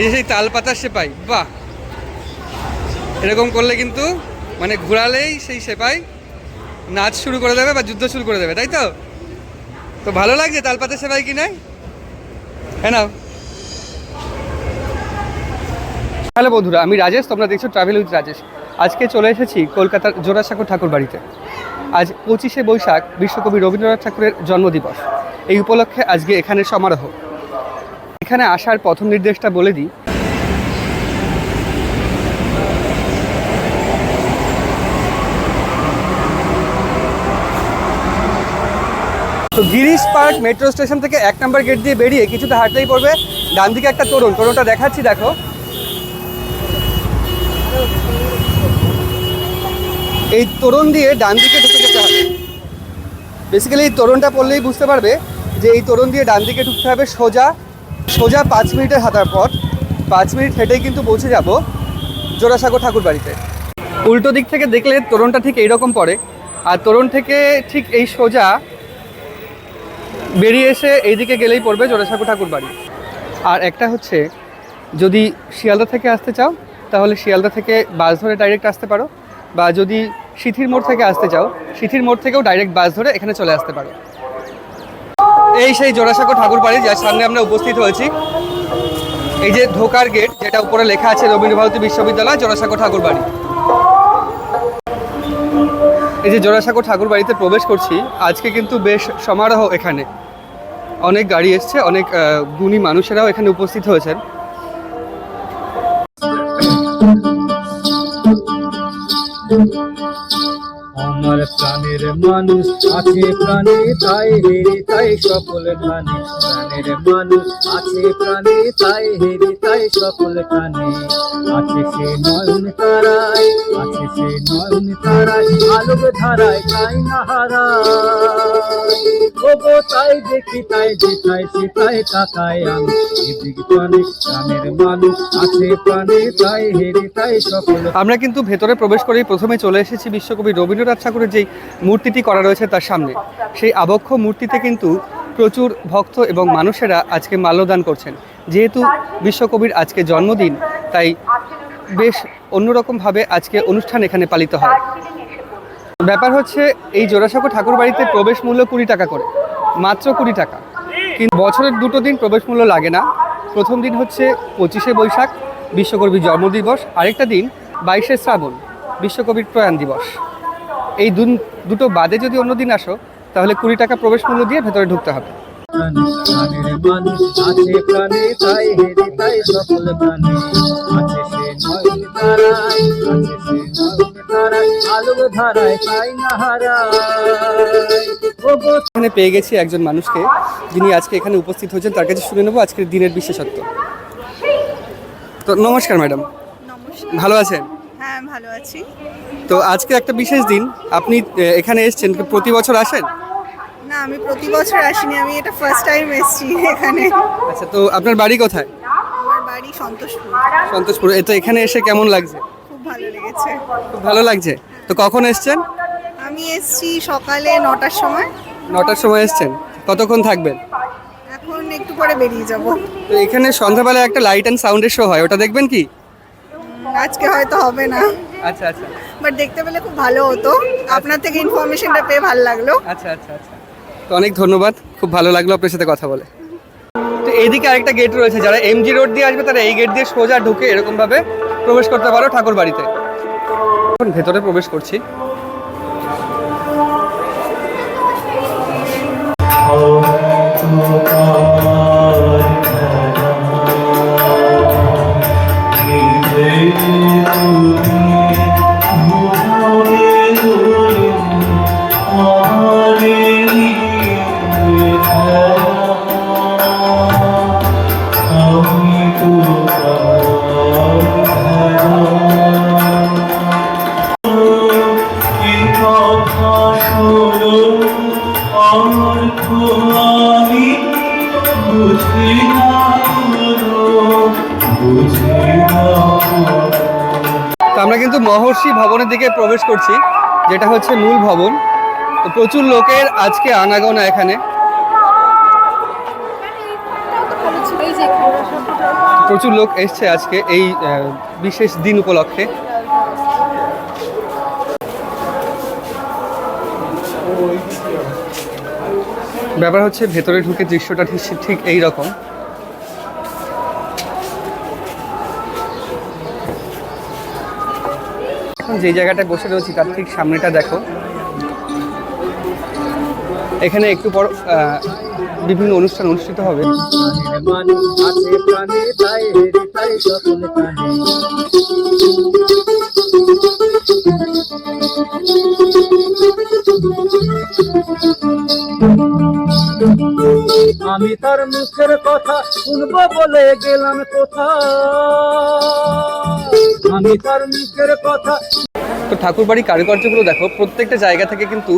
এই যে সেই তাল পাতার সেপাই, বাহ। এরকম করলে কিন্তু মানে ঘোরালেই সেই সেপাই নাচ শুরু করে দেবে বা যুদ্ধ শুরু করে দেবে, তাই তো? তো ভালো লাগছে তাল পাতার সেপাই কি নাই? হ্যাঁ না হ্যালো বন্ধুরা, আমি রাজেশ, তোমরা দেখছ ট্রাভেল উইথ রাজেশ। আজকে চলে এসেছি কলকাতার জোড়াসাঁকো ঠাকুর বাড়িতে। আজ পঁচিশে বৈশাখ বিশ্বকবি রবীন্দ্রনাথ ঠাকুরের জন্মদিবস। এই উপলক্ষে আজকে এখানে সমারোহ। এখানে আসার প্রথম নির্দেশটা বলে দিই। তো গিরিশ পার্ক মেট্রো স্টেশন থেকে এক নম্বর গেট দিয়ে বেরিয়ে কিছুটা হাঁটলেই পড়বে। ডান দিকে একটা তরুণ, তরুণটা দেখাচ্ছি, দেখো। এই তরুণ দিয়ে ডান দিকে ঢুকে যেতে হবে। বেসিক্যালি এই তরুণটা পড়লেই বুঝতে পারবে যে এই তরুণ দিয়ে ডান দিকে ঢুকতে হবে সোজা। সোজা পাঁচ মিনিটের হাঁটার পর পাঁচ মিনিট হেঁটেই কিন্তু পৌঁছে যাব জোড়াসাগর ঠাকুর বাড়িতে। উল্টো দিক থেকে দেখলে তোরণটা ঠিক এইরকম পড়ে। আর তরুণ থেকে ঠিক এই সোজা বেরিয়ে এসে এইদিকে গেলেই পড়বে জোড়াসাগর ঠাকুর বাড়ি। আর একটা হচ্ছে, যদি শিয়ালদা থেকে আসতে চাও, তাহলে শিয়ালদা থেকে বাস ধরে ডাইরেক্ট আসতে পারো। বা যদি সিথির মোড় থেকে আসতে চাও, সিথির মোড় থেকেও ডাইরেক্ট বাস ধরে এখানে চলে আসতে পারো। এই সেই জোড়াসাঁকো ঠাকুর বাড়ি যার সামনে আমরা উপস্থিত হয়েছি। এই যে ধোকার গেট, যেটা উপরে লেখা আছে রবীন্দ্রভারতী বিশ্ববিদ্যালয় জোড়াসাঁকো ঠাকুর বাড়ি। এই যে জোড়াসাঁকো ঠাকুর বাড়িতে প্রবেশ করছি, আজকে কিন্তু বেশ সমারোহ এখানে। অনেক গাড়ি এসছে, অনেক গুণী মানুষেরাও এখানে উপস্থিত হয়েছেন। প্রাণের মানুষ আছে প্রাণে তাই রে তাই সকল প্রাণে। মানুষ, আছে প্রাণে, তাই হেরে তাই সকল প্রাণে। আছে সে নয়ন আছে সে নয়ন আলোক ধারায় তাই না হারায়। ওগো, তাই দেখি, তাই যেটাই সেটাই তাকায় আমি। এদিক প্রাণে প্রাণের মানুষ, আছে প্রাণে, তাই হেরে তাই সকল আমরা কিন্তু ভেতরে প্রবেশ করেই প্রথমে চলে এসেছি বিশ্বকবি রবীন্দ্রনাথ ঠাকুরের যেই মূর্তিটি করা রয়েছে তার সামনে। সেই আবক্ষ মূর্তিতে কিন্তু প্রচুর ভক্ত এবং মানুষেরা আজকে মাল্যদান করছেন। যেহেতু বিশ্বকবির আজকে জন্মদিন, তাই বেশ অন্যরকমভাবে আজকে অনুষ্ঠান এখানে পালিত হয়। ব্যাপার হচ্ছে, এই জোড়াসাঁকো ঠাকুর বাড়িতে প্রবেশ মূল্য কুড়ি টাকা করে, মাত্র কুড়ি টাকা। কিন্তু বছরের দুটো দিন প্রবেশ মূল্য লাগে না। প্রথম দিন হচ্ছে পঁচিশে বৈশাখ বিশ্বকবির জন্মদিবস আরেকটা দিন, বাইশে শ্রাবণ, বিশ্বকবির প্রয়াণ দিবস। এই দুটো বাদে যদি অন্য দিন আসো তাহলে কুড়ি টাকা প্রবেশ মূল্য দিয়ে ভেতরে ঢুকতে হবে। এখানে পেয়ে গেছি একজন মানুষকে যিনি আজকে এখানে উপস্থিত হয়েছেন। তার কাছে শুনে নেব আজকের দিনের বিশেষত্ব। তো নমস্কার ম্যাডাম। ভালো আছেন? হ্যাঁ ভালো আছি। তো আজকে একটা বিশেষ দিন। আপনি এখানে এসেছেন প্রতি বছর আসেন? আমি প্রতি বছর আসিনি আমি এটা ফার্স্ট টাইম এসেছি এখানে। আচ্ছা তো আপনার বাড়ি কোথায়? আমার বাড়ি সন্তোষপুর। সন্তোষপুর। এটা এখানে এসে কেমন লাগছে? খুব ভালো লেগেছে। খুব ভালো লাগছে। তো কখন এসছেন? আমি এসেছি সকালে নটার সময়। নটার সময় এসছেন। কতক্ষণ থাকবেন? এখন একটু পরে বেরিয়ে যাব। তো এখানে সন্ধ্যাবেলায় একটা লাইট অ্যান্ড সাউন্ডের শো হয় ওটা দেখবেন কি? আজকে হয়তো হবে না। আচ্ছা আচ্ছা। বাট দেখতে পেলে খুব ভালো হতো। আপনার থেকে ইনফরমেশনটা পেয়ে ভালো লাগল। আচ্ছা আচ্ছা আচ্ছা। তো অনেক ধন্যবাদ। খুব ভালো লাগল আপনার সাথে কথা বলে। তো এইদিকে আরেকটা গেট রয়েছে, যারা এমজি রোড দিয়ে আসবে তারা এই গেট দিয়ে সোজা ঢুকে এরকমভাবে প্রবেশ করতে পারো ঠাকুর বাড়িতে এখন ভেতরে প্রবেশ করছি। ভবনের দিকে প্রবেশ করছি, যেটা হচ্ছে মূল ভবন। তো প্রচুর লোকের আজকে আনাগোনা এখানে। প্রচুর লোক এসছে আজকে এই বিশেষ দিন উপলক্ষে। ব্যাপার হচ্ছে ভেতরে ঢুকে দৃশ্যটা ঠিক ঠিক এই রকম। এখন যে জায়গাটায় বসে রয়েছি তার ঠিক সামনেটা দেখো। এখানে একটু পর বিভিন্ন অনুষ্ঠান অনুষ্ঠিত হবে। প্রাণের মানুষ আমি তার মুখের কথা শুনব বলে গেলাম কোথা আমি তার মুখের কথা তো ঠাকুরবাড়ি কারুকার্যগুলো দেখো, প্রত্যেকটা জায়গা থেকে কিন্তু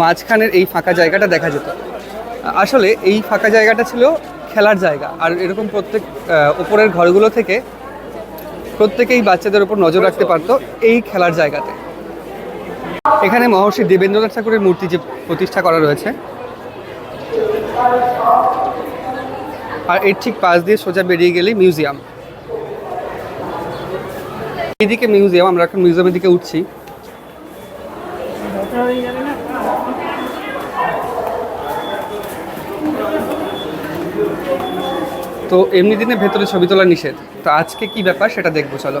মাঝখানের এই ফাঁকা জায়গাটা দেখা যেত। আসলে এই ফাঁকা জায়গাটা ছিল খেলার জায়গা, আর এরকম প্রত্যেক ওপরের ঘরগুলো থেকে প্রত্যেকেই বাচ্চাদের উপর নজর রাখতে পারতো এই খেলার জায়গাতে। এখানে মহর্ষি দেবেন্দ্রনাথ ঠাকুরের মূর্তি যে প্রতিষ্ঠা করা রয়েছে আর এর ঠিক পাশ দিয়ে সোজা বেরিয়ে গেলেই মিউজিয়াম। এদিকে মিউজিয়াম, আমরা এখন মিউজিয়ামের দিকে উঠছি। তো এমনি দিনে ভেতরে ছবি তোলা নিষেধ। তো আজকে কি ব্যাপার সেটা দেখব, চলো।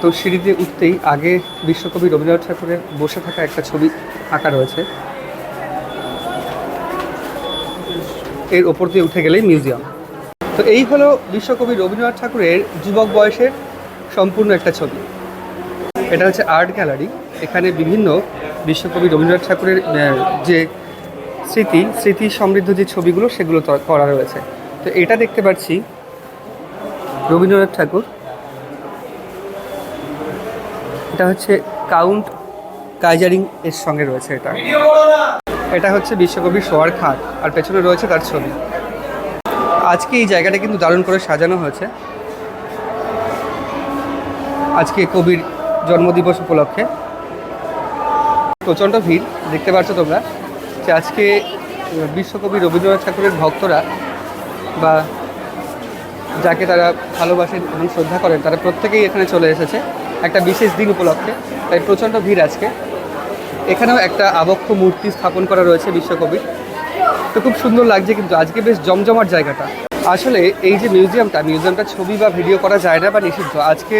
তো সিঁড়ি দিয়ে উঠতেই আগে বিশ্বকবি রবীন্দ্রনাথ ঠাকুরের বসে থাকা একটা ছবি আঁকা রয়েছে। এর ওপর দিয়ে উঠে গেলেই মিউজিয়াম। তো এই হলো বিশ্বকবি রবীন্দ্রনাথ ঠাকুরের যুবক বয়সের সম্পূর্ণ একটা ছবি। এটা হচ্ছে আর্ট গ্যালারি। এখানে বিভিন্ন বিশ্বকবি রবীন্দ্রনাথ ঠাকুরের যে স্মৃতি স্মৃতি সমৃদ্ধ যে ছবিগুলো সেগুলো করা রয়েছে। তো এটা দেখতে পাচ্ছি রবীন্দ্রনাথ ঠাকুর। এটা হচ্ছে কাউন্ট কাইজারিং এর সঙ্গে রয়েছে এটা। এটা হচ্ছে বিশ্বকবি সোয়ার খাট আর পেছনে রয়েছে তার ছবি। আজকে এই জায়গাটা কিন্তু দারুণ করে সাজানো হয়েছে। আজকে কবির জন্মদিবস উপলক্ষে। প্রচণ্ড ভিড়, দেখতে পাচ্ছ তোমরা যে আজকে বিশ্বকবি রবীন্দ্রনাথ ঠাকুরের ভক্তরা বা যাকে তারা ভালোবাসেন এবং শ্রদ্ধা করেন, তারা প্রত্যেকেই এখানে চলে এসেছে। একটা বিশেষ দিন উপলক্ষে, তাই প্রচণ্ড ভিড় আজকে। এখানেও একটা আবক্ষ মূর্তি স্থাপন করা রয়েছে বিশ্বকবির। তো খুব সুন্দর লাগছে কিন্তু আজকে বেশ জমজমাট জায়গাটা। আসলে এই যে মিউজিয়ামটা মিউজিয়ামটা ছবি বা ভিডিও করা যায় না বা নিষিদ্ধ। আজকে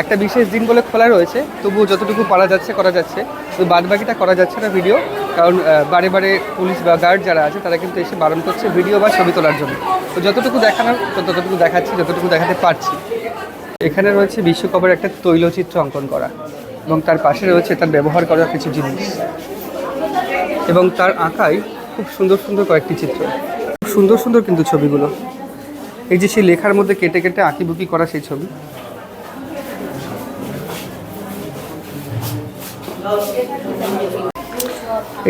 একটা বিশেষ দিন বলে খোলা রয়েছে, তবুও যতটুকু পারা যাচ্ছে, করা যাচ্ছে। তো বাদ বাকিটা করা যাচ্ছে না ভিডিও, কারণ বারে বারে পুলিশ বা গার্ড যারা আছে, তারা কিন্তু এসে বারণ করছে ভিডিও বা ছবি তোলার জন্য। তো যতটুকু দেখানোর, তো ততটুকু দেখাচ্ছি, যতটুকু দেখাতে পারছি। এখানে রয়েছে বিশ্বকবের একটা তৈলচিত্র অঙ্কন করা। এবং তার পাশে রয়েছে তার ব্যবহার করা কিছু জিনিস। এবং তার আঁকায় খুব সুন্দর সুন্দর কয়েকটি চিত্র। খুব সুন্দর সুন্দর কিন্তু ছবিগুলো। এই যে সেই লেখার মধ্যে কেটে কেটে আঁকিবুকি করা সেই ছবি।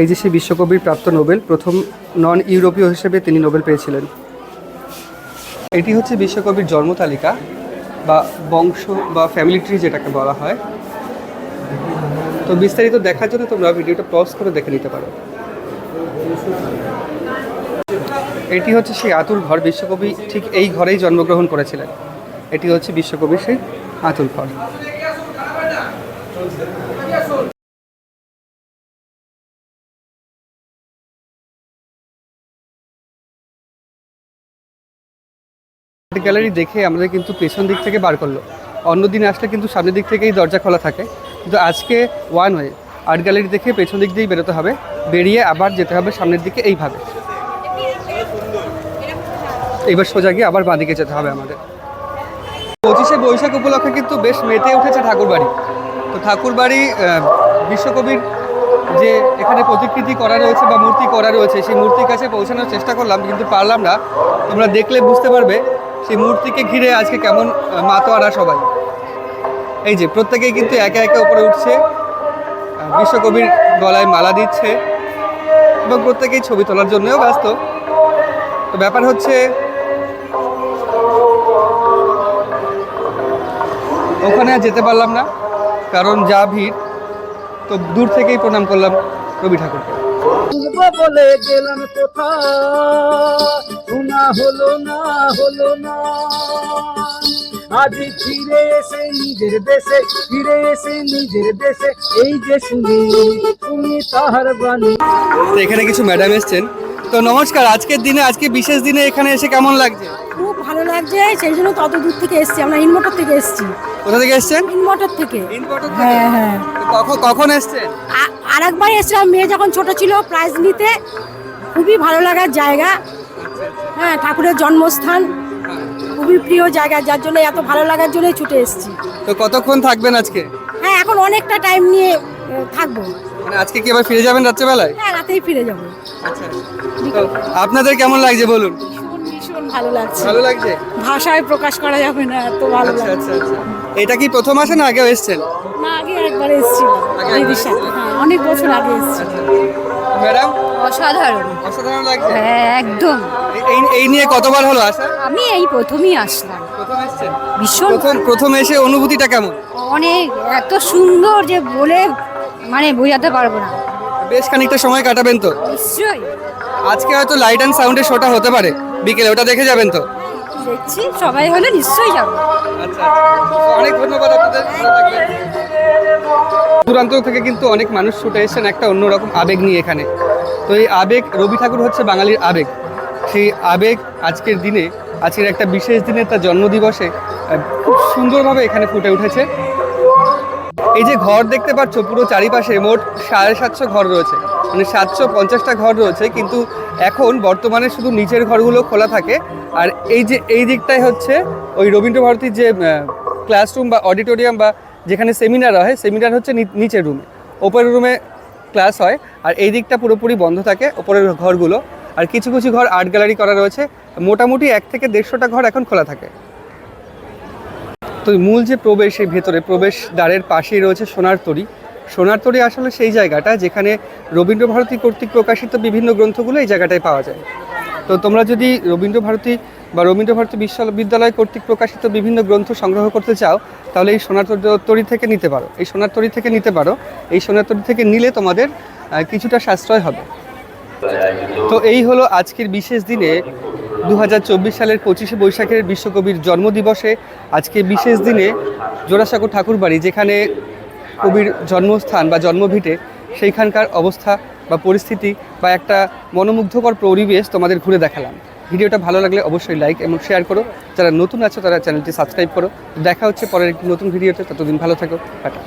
এই যে সেই বিশ্বকবির প্রাপ্ত নোবেল, প্রথম নন ইউরোপীয় হিসেবে তিনি নোবেল পেয়েছিলেন। এটি হচ্ছে বিশ্বকবির জন্ম তালিকা বা বংশ বা ফ্যামিলি ট্রি যেটাকে বলা হয়। তো বিস্তারিত দেখার জন্য তোমরা ভিডিওটা পজ করে দেখে নিতে পারো। এটি হচ্ছে সেই আতুল ঘর বিশ্বকবি, ঠিক এই ঘরেই জন্মগ্রহণ করেছিলেন। এটি হচ্ছে বিশ্বকবির সেই আতুল ঘর। গ্যালারি দেখে আমাদের কিন্তু পেছন দিক থেকে বার করল। অন্য দিন আসলে কিন্তু সামনের দিক থেকেই দরজা খোলা থাকে। কিন্তু আজকে ওয়ান ওয়ে আর্ট গ্যালারি দেখে পেছন দিক দিয়েই বেরোতে হবে। বেরিয়ে আবার যেতে হবে সামনের দিকে এইভাবে। এবার সোজা গিয়ে আবার বাঁদিকে যেতে হবে আমাদের। পঁচিশে বৈশাখ উপলক্ষে কিন্তু বেশ মেতে উঠেছে ঠাকুরবাড়ি। তো ঠাকুরবাড়ি বিশ্বকবির যে এখানে প্রতিকৃতি করা রয়েছে বা মূর্তি করা রয়েছে, সেই মূর্তির কাছে পৌঁছানোর চেষ্টা করলাম, কিন্তু পারলাম না। তোমরা দেখলে বুঝতে পারবে, সেই মূর্তিকে ঘিরে আজকে কেমন মাতোয়ারা সবাই। এই যে, প্রত্যেকেই কিন্তু একে একে উপরে উঠছে বিশ্বকবির গলায় মালা দিচ্ছে এবং প্রত্যেকেই ছবি তোলার জন্যও ব্যস্ত। তো ব্যাপার হচ্ছে, ওখানে আর যেতে পারলাম না, কারণ যা ভিড়, তো দূর থেকেই প্রণাম করলাম রবি ঠাকুরকে। বলে গেলাম কোথা হলো না হলো না। আজ ফিরে এসে নিজের দেশে ফিরে এসে নিজের দেশে এই যে শুনি শুনি তাহার বাণী। তো এখানে কিছু ম্যাডাম এসছেন। তো নমস্কার আজকের দিনে আজকে বিশেষ দিনে এখানে এসে কেমন লাগছে? খুব ভালো লাগছে সেই জন্য তত দূর থেকে এসেছি আমরা ইনমোটর থেকে এসেছি। কোথা থেকে এসছেন? ইনমোটর থেকে। হ্যাঁ হ্যাঁ। কখন কখন এসছেন? আর একবার এসেছিলাম মেয়ে যখন ছোট ছিল প্রাইজ নিতে। খুবই ভালো লাগার জায়গা। হ্যাঁ ঠাকুরের জন্মস্থান। খুবই প্রিয় জায়গা যার জন্য এত ভালো লাগার জন্যই ছুটে এসেছি। তো কতক্ষণ থাকবেন আজকে? হ্যাঁ এখন অনেকটা টাইম নিয়ে আহ, থাকব। মানে আজকে কি আবার ফিরে যাবেন রাত্রেবেলায়? হ্যাঁ রাতেই ফিরে যাব। আচ্ছা। তো আপনাদের কেমন লাগছে বলুন? ভীষণ ভালো লাগছে। ভালো লাগছে? ভাষায় প্রকাশ করা যাবে না এত ভালো আচ্ছা লাগছে। আচ্ছা আচ্ছা। এটা কি প্রথম আসে না আগেও এসছেন? না আগে একবার এসেছিলাম আগে একবার দিদির সাথে হ্যাঁ অনেক বছর আগে এসেছি ম্যাডাম? অসাধারণ। অসাধারণ লাগছে? হ্যাঁ একদম। এই- এই নিয়ে কতবার হলো আসা আমি এই প্রথমেই আসলাম। প্রথম এসেছেন? ভীষণ প্রথম প্রথম এসে অনুভূতিটা কেমন? অনেক এত সুন্দর যে বলে মানে বোঝাতে পারব না। বেশ খানিকটা সময় কাটাবেন তো। নিশ্চয়ই। আজকে হয়তো লাইট অ্যান্ড সাউন্ডের শোটা হতে পারে। বিকেলে ওটা দেখে যাবেন তো। দেখছি সবাই হলে নিশ্চয়ই যাব। আচ্ছা। অনেক ধন্যবাদ আপনাদের দূরান্ত থেকে কিন্তু অনেক মানুষ ছুটে এসেছেন একটা অন্যরকম আবেগ নিয়ে এখানে। তো এই আবেগ রবি ঠাকুর হচ্ছে বাঙালির আবেগ। সেই আবেগ আজকের দিনে, আজকের একটা বিশেষ দিনে তার জন্মদিবসে খুব সুন্দরভাবে এখানে ফুটে উঠেছে। এই যে ঘর দেখতে পাচ্ছ, পুরো চারিপাশে মোট সাড়ে সাতশো ঘর রয়েছে। মানে সাতশো পঞ্চাশটা ঘর রয়েছে, কিন্তু এখন বর্তমানে শুধু নিচের ঘরগুলো খোলা থাকে। আর এই যে, এই দিকটাই হচ্ছে ওই রবীন্দ্র ভারতীর যে ক্লাসরুম বা অডিটোরিয়াম বা যেখানে সেমিনার হয় সেমিনার হচ্ছে নিচের রুমে ওপরের রুমে ক্লাস হয়, আর এই দিকটা পুরোপুরি বন্ধ থাকে, ওপরের ঘরগুলো। আর কিছু কিছু ঘর আর্ট গ্যালারি করা রয়েছে। মোটামুটি এক থেকে দেড়শোটা ঘর এখন খোলা থাকে। তো মূল যে প্রবেশ এই ভেতরে, প্রবেশ দ্বারের পাশেই রয়েছে সোনার তরী। সোনার তরী আসলে সেই জায়গাটা যেখানে রবীন্দ্রভারতী কর্তৃক প্রকাশিত বিভিন্ন গ্রন্থগুলো এই জায়গাটায় পাওয়া যায়। তো তোমরা যদি রবীন্দ্রভারতী বা রবীন্দ্রভারতী বিশ্ববিদ্যালয় কর্তৃক প্রকাশিত বিভিন্ন গ্রন্থ সংগ্রহ করতে চাও, তাহলে এই সোনার তরী- থেকে নিতে পারো। এই সোনার তরী থেকে নিতে পারো। এই সোনার তরী থেকে নিলে তোমাদের কিছুটা সাশ্রয় হবে। তো এই হলো আজকের বিশেষ দিনে দু হাজার চব্বিশ সালের পঁচিশে বৈশাখের বিশ্বকবির জন্মদিবসে আজকে বিশেষ দিনে জোড়াসাঁকো ঠাকুরবাড়ি, যেখানে কবির জন্মস্থান বা জন্মভিটে সেইখানকার অবস্থা বা পরিস্থিতি বা একটা মনোমুগ্ধকর পরিবেশ তোমাদের ঘুরে দেখালাম। ভিডিওটা ভালো লাগলে অবশ্যই লাইক এবং শেয়ার করো। যারা নতুন আছো তারা চ্যানেলটি সাবস্ক্রাইব করো। দেখা হচ্ছে পরের একটি নতুন ভিডিওতে। ততদিন ভালো থাকো। টাটা।